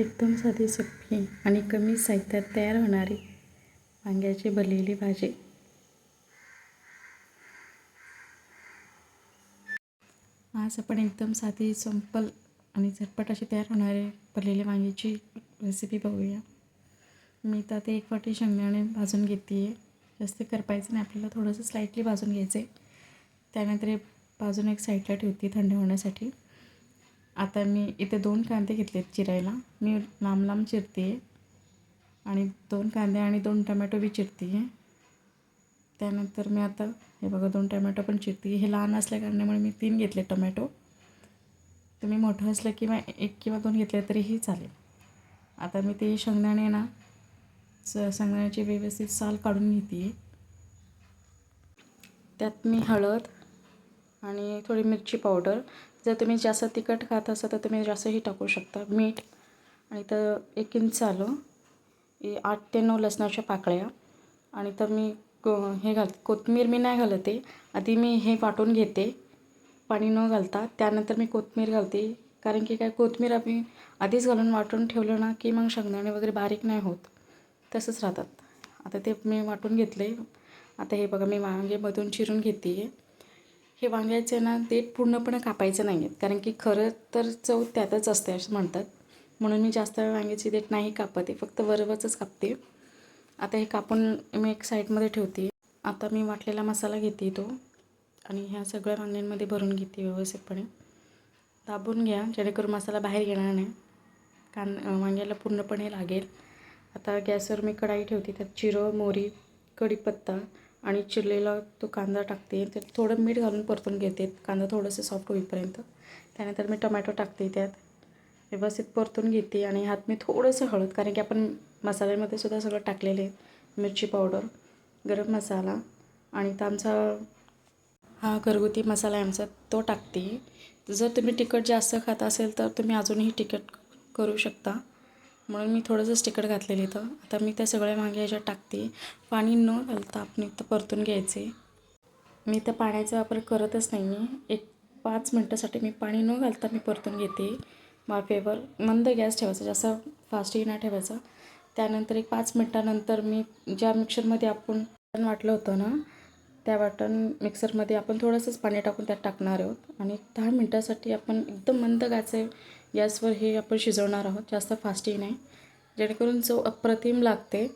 एकदम साधी सोपी आणि कमी साहित्यात तयार होणारी वांग्याची भरलेली भाजी. आज आपण एकदम साधी संपल आणि झटपट अशी तयार होणारी भरलेली वांग्याची रेसिपी बघूया. मी तर ते एक वाटी शेंगदाणे भाजून घेते. आहे जास्त करपायचं नाही आपल्याला थोडंसं स्लाईटली भाजून घ्यायचं आहे त्यानंतर बाजून भाजून एक साईडला ठेवते थंड होण्यासाठी. आता मी इथे दोन कांदे घेतलेत चिरायला. मी लांब लांब चिरते. आहे आणि दोन कांदे आणि दोन टमॅटो बी चिरते आहे त्यानंतर मी आता हे बघा दोन टमॅटो पण चिरते. हे लहान असल्या कारणामुळे मी तीन घेतले टमॅटो. तुम्ही मोठं असलं किंवा एक किंवा दोन घेतले तरीही चालेल. आता मी ते शेंगदाणे ना स शेंगदाण्याची व्यवस्थित साल काढून घेते. त्यात मी हळद आणि थोडी मिरची पावडर जर तुम्ही जास्त तिखट खात असाल तर तुम्ही जास्तही टाकू शकता. मीठ आणि तर एक इंच आलं. हे आठ ते नऊ लसणाच्या पाकळ्या. आणि तर मी हे घाल कोथमीर मी नाही घालते. आधी मी हे वाटून घेते. पाणी न घालता. त्यानंतर मी कोथमीर घालते. कारण की काय कोथमीर आम्ही आधीच घालून वाटून ठेवलं ना की मग शेंगदाणे वगैरे बारीक नाही होत. तसंच राहतात. आता ते मी वाटून घेतले. आता हे बघा मी वांगेमधून चिरून घेते. आहे हे वांग्याचे ना ते पूर्णपणे कापायचं नाही आहेत कारण की खरं तर चव त्यातच असते असं म्हणतात. म्हणून मी जास्त वांग्याची देठ नाही कापते फक्त वरवरच कापते. आता हे कापून मी एक साईडमध्ये ठेवते. आता मी वाटलेला मसाला घेते तो. आणि ह्या सगळ्या वांग्यांमध्ये भरून घेते व्यवस्थितपणे. दाबून घ्या जेणेकरून मसाला बाहेर येणार नाही. कान वांग्याला पूर्णपणे लागेल. आता गॅसवर मी कढाई ठेवते त्यात जिरं मोरी कढीपत्ता आणि चिरलेला तो कांदा टाकते. ते थोडं मीठ घालून परतून घेते. कांदा थोडंसं सॉफ्ट होईपर्यंत. त्यानंतर मी टमॅटो टाकते त्यात. व्यवस्थित परतून घेते आणि हात मी थोडंसं हळद कारण की आपण मसाल्यामध्ये सुद्धा सगळं टाकलेले मिरची पावडर गरम मसाला आणि तर आमचा हा घरगुती मसाला आहे आमचा तो टाकते. जर तुम्ही तिखट जास्त खात असेल तर तुम्ही अजूनही तिखट करू शकता. म्हणून मी थोडंसंच तिखट घातलेलं इथं. आता मी त्या सगळ्या वांग्या ह्याच्यात टाकते. पाणी न घालता आपण इथं परतून घ्यायचे. मी तर पाण्याचा वापर करतच नाही आहे एक पाच मिनटासाठी मी पाणी न घालता मी परतून घेते वाफेवर. मंद गॅस ठेवायचा जास्त फास्टही नाही ठेवायचा. त्यानंतर एक पाच मिनटानंतर मी ज्या मिक्सरमध्ये आपण वाटलं होतं ना त्या वाटण मिक्सरमध्ये आपण थोडंसंच पाणी टाकून त्यात टाकणार आहोत. आणि दहा मिनटासाठी आपण एकदम मंद गाचे गॅसवर हे आपण शिजवणार आहोत. जास्त फास्टही नाही. जेणेकरून जो अप्रतिम लागते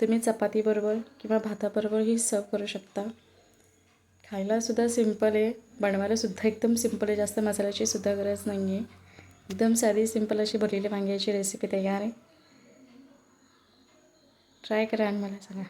तुम्ही चपातीबरोबर किंवा भाताबरोबरही सर्व करू शकता. खायलासुद्धा सिंपल आहे. बनवायलासुद्धा एकदम सिंपल आहे. जास्त मसाल्याची सुद्धा गरज नाही आहे एकदम साधी सिंपल अशी भरलेली वांग्याची रेसिपी तयार आहे. ट्राय करा आणि मला सांगा.